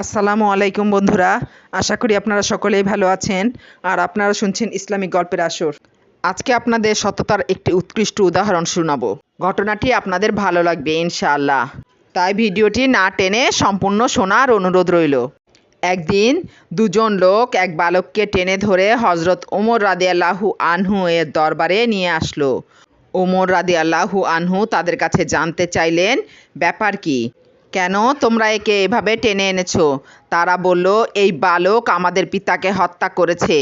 আসসালামু আলাইকুম বন্ধুরা। আশা করি আপনারা সকলেই ভালো আছেন আর আপনারা শুনছেন ইসলামিক গল্পের আসর। আজকে আপনাদের সততার একটি উৎকৃষ্ট উদাহরণ শোনাবো। ঘটনাটি আপনাদের ভালো লাগবে, ইনশাআল্লাহ। তাই ভিডিওটি না টেনে সম্পূর্ণ শোনার অনুরোধ রইল। একদিন দুজন লোক এক বালককে টেনে ধরে হজরত ওমর রাদিয়াল্লাহু আনহু এর দরবারে নিয়ে আসলো। ওমর রাদিয়াল্লাহু আনহু তাদের কাছে জানতে চাইলেন, ব্যাপার কি? কেন তোমরা একে এভাবে টেনে এনেছো? তারা বলল, এই বালক আমাদের পিতাকে হত্যা করেছে।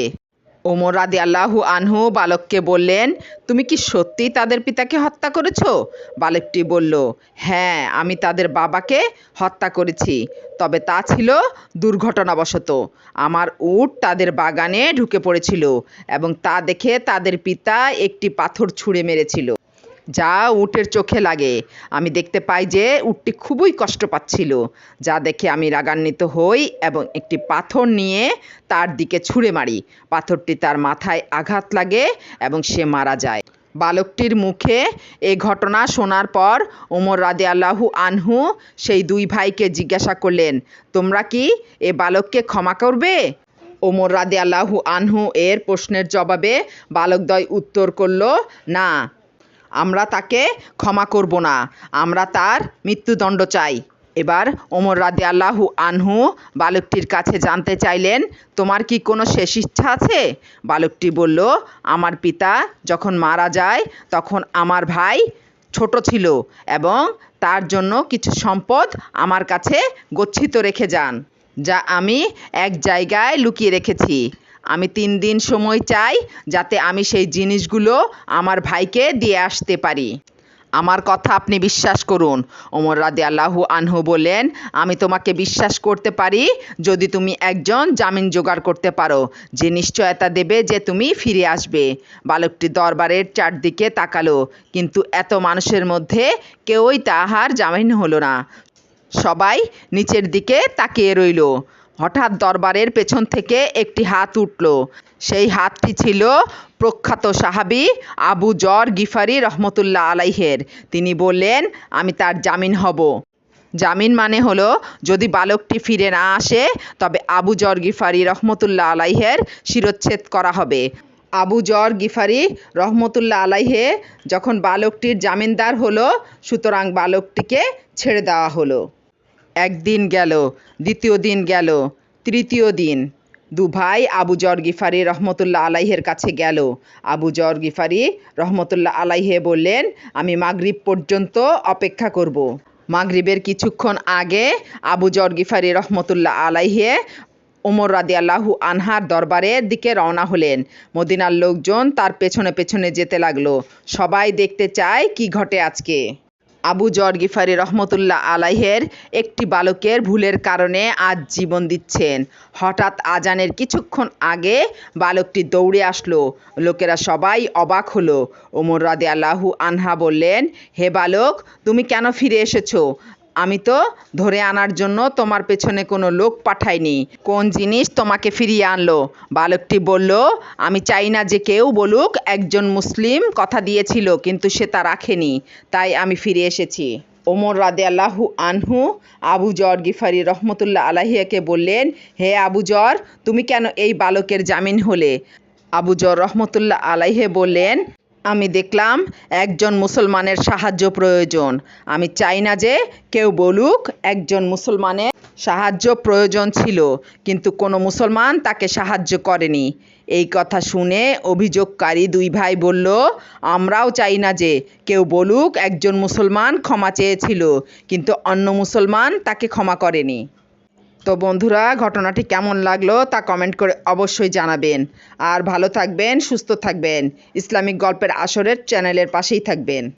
ওমর রাদি আল্লাহু আনহু বালককে বললেন, তুমি কি সত্যি তাদের পিতাকে হত্যা করেছ? বালকটি বলল হ্যাঁ আমি তাদের বাবাকে হত্যা করেছি। তবে তা ছিল দুর্ঘটনাবশত। আমার উট তাদের বাগানে ঢুকে পড়েছিল এবং তা দেখে তাদের পিতা একটি পাথর ছুঁড়ে মেরেছিল। যা উটের চোখে লাগে। আমি দেখতে পাই যে উটটি খুবই কষ্ট পাচ্ছিল। যা দেখে আমি রাগান্বিত হই এবং একটি পাথর নিয়ে তার দিকে ছুঁড়ে মারি। পাথরটি তার মাথায় আঘাত লাগে এবং সে মারা যায়। বালকটির মুখে এ ঘটনা শোনার পর ওমর রাদে আল্লাহু আনহু সেই দুই ভাইকে জিজ্ঞাসা করলেন, তোমরা কি এ বালককে ক্ষমা করবে? ওমর রাদে আল্লাহু আনহু এর প্রশ্নের জবাবে বালকদ্বয় উত্তর করল, না। আমরা তাকে ক্ষমা করব না। আমরা তার মৃত্যুদণ্ড চাই। এবার ওমর রাদে আল্লাহু আনহু বালকটির কাছে জানতে চাইলেন, তোমার কি কোনো শেষ ইচ্ছা আছে? বালকটি বলল, আমার পিতা যখন মারা যায়, তখন আমার ভাই ছোট ছিল এবং তার জন্য কিছু সম্পদ আমার কাছে গচ্ছিত রেখে যান, যা আমি এক জায়গায় লুকিয়ে রেখেছি। আমি তিন দিন সময় চাই যাতে আমি সেই জিনিসগুলো আমার ভাইকে দিয়ে আসতে পারি। আমার কথা আপনি বিশ্বাস করুন। ওমর রাদি আল্লাহু আনহু বললেন আমি তোমাকে বিশ্বাস করতে পারি যদি তুমি একজন জামিন জোগাড় করতে পারো। যে নিশ্চয়তা দেবে যে তুমি ফিরে আসবে। বালকটি দরবারের চারদিকে তাকালো, কিন্তু এত মানুষের মধ্যে কেউই তাহার জামিন হলো না। সবাই নিচের দিকে তাকিয়ে রইল। হঠাৎ দরবারের পেছন থেকে একটি হাত উঠল। সেই হাতটি ছিল প্রখ্যাত সাহাবি আবু জর গিফারি রহমতুল্লাহ আলাইহের। তিনি বললেন, আমি তার জামিন হব। জামিন মানে হলো, যদি বালকটি ফিরে না আসে, তবে আবু জর গিফারি রহমতুল্লাহ আলাইহের শিরচ্ছেদ করা হবে। আবু জর গিফারি রহমতুল্লাহ আলাইহে যখন বালকটির জামিনদার হলো, সুতরাং বালকটিকে ছেড়ে দেওয়া হলো। একদিন গেল, দ্বিতীয় দিন গেল, তৃতীয় দিন। দু ভাই আবু জর গিফারি রহমতুল্লাহ আলাইহের কাছে গেল। আবু জর গিফারি রহমতুল্লাহ আলাইহে বললেন, আমি মাগরিব পর্যন্ত অপেক্ষা করব। মাগরিবের কিছুক্ষণ আগে আবু জর গিফারি রহমতুল্লাহ আলাইহে ওমর রাদি আল্লাহু আনহার দরবারের দিকে রওনা হলেন। মদিনার লোকজন তার পেছনে পেছনে যেতে লাগল। সবাই দেখতে চায় কি ঘটে আজকে। আবু জর গিফারি রহমতুল্লাহ আলাইহের একটি বালকের ভুলের কারণে আজ জীবন দিচ্ছেন। হঠাৎ আজানের কিছুক্ষণ আগে বালকটি দৌড়ে আসলো। লোকেরা সবাই অবাক হলো। ওমর রাদে আল্লাহু আনহা বললেন, হে বালক, তুমি কেন ফিরে এসেছ? আমি তো ধরে আনার জন্য তোমার পেছনে কোনো লোক পাঠাইনি। কোন জিনিস তোমাকে ফিরিয়ে আনলো? বালকটি বলল, আমি চাই না যে কেউ বলুক একজন মুসলিম কথা দিয়েছিল, কিন্তু সে তা রাখেনি। তাই আমি ফিরে এসেছি। ওমর রাদে আল্লাহু আনহু আবু জর গিফারি রহমতুল্লাহ আলাহিয়াকে বললেন, হে আবু জর, তুমি কেন এই বালকের জামিন হলে? আবু জর রহমতুল্লাহ আলাইহে বললেন আমি দেখলাম একজন মুসলমানের সাহায্য প্রয়োজন। আমি চাই না যে কেউ বলুক একজন মুসলমানের সাহায্য প্রয়োজন ছিল, কিন্তু কোনো মুসলমান তাকে সাহায্য করেনি। এই কথা শুনে অভিযোগকারী দুই ভাই বলল, আমরাও চাই না যে কেউ বলুক একজন মুসলমান ক্ষমা চেয়েছিল, কিন্তু অন্য মুসলমান তাকে ক্ষমা করেনি। তো বন্ধুরা, ঘটনাটি কেমন লাগল তা কমেন্ট করে অবশ্যই জানাবেন। আর ভালো থাকবেন, সুস্থ থাকবেন। ইসলামিক গল্পের আসরের চ্যানেলের পাশেই থাকবেন।